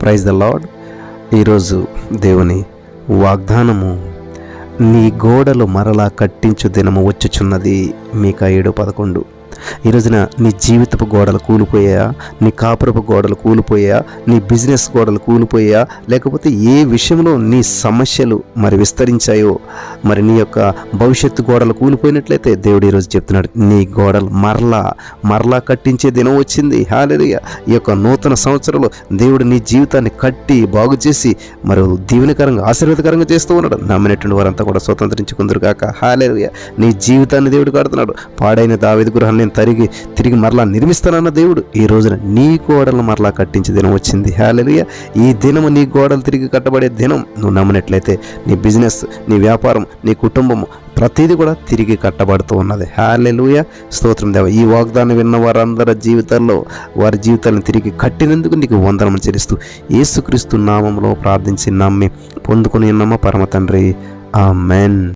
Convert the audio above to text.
Praise the lord. ఈరోజు దేవుని వాగ్దానము నీ గోడలు మరలా కట్టించు దినము వచ్చుచున్నది. మీక ఏడు పదకొండు. ఈ రోజున నీ జీవితపు గోడలు కూలిపోయా నీ కాపురపు గోడలు కూలిపోయా నీ బిజినెస్ గోడలు కూలిపోయా లేకపోతే ఏ విషయంలో నీ సమస్యలు మరి విస్తరించాయో? మరి నీ యొక్క భవిష్యత్తు గోడలు కూలిపోయినట్లయితే దేవుడు ఈరోజు చెప్తున్నాడు నీ గోడలు మరలా మరలా కట్టించే దినం వచ్చింది. హాలేలుయ ఈ యొక్క నూతన సంవత్సరంలో దేవుడు నీ జీవితాన్ని కట్టి బాగు చేసి మరి దీవెనకరంగా ఆశీర్వాదకరంగా చేస్తూ ఉన్నాడు. నమ్మినటువంటి వారంతా కూడా స్వతంత్రించుకుందరు కాక హాలేలుయ నీ జీవితాన్ని దేవుడు కడుతున్నాడు. పాడైన దావేది గృహాన్ని నేను తరిగి తిరిగి మరలా నిర్మిస్తానన్న దేవుడు ఈ రోజున నీ గోడలను మరలా కట్టించే దినం వచ్చింది. హాలేలుయ ఈ దినము నీ గోడలు తిరిగి కట్టబడే దినం నువ్వు నమ్మినట్లయితే నీ బిజినెస్ నీ వ్యాపారం నీ కుటుంబము ప్రతిదీ కూడా తిరిగి కట్టబడుతూ ఉన్నది. హాలెలుయ స్తోత్రం దేవ. ఈ వాగ్దానం విన్న వారందరి జీవితాల్లో వారి జీవితాలను తిరిగి కట్టినందుకు నీకు వందనం చెల్లిస్తూ ఏసుక్రీస్తు నామంలో ప్రార్థించి నమ్మి పొందుకుని ఉన్నామా? పరమ తండ్రి. ఆ మెన్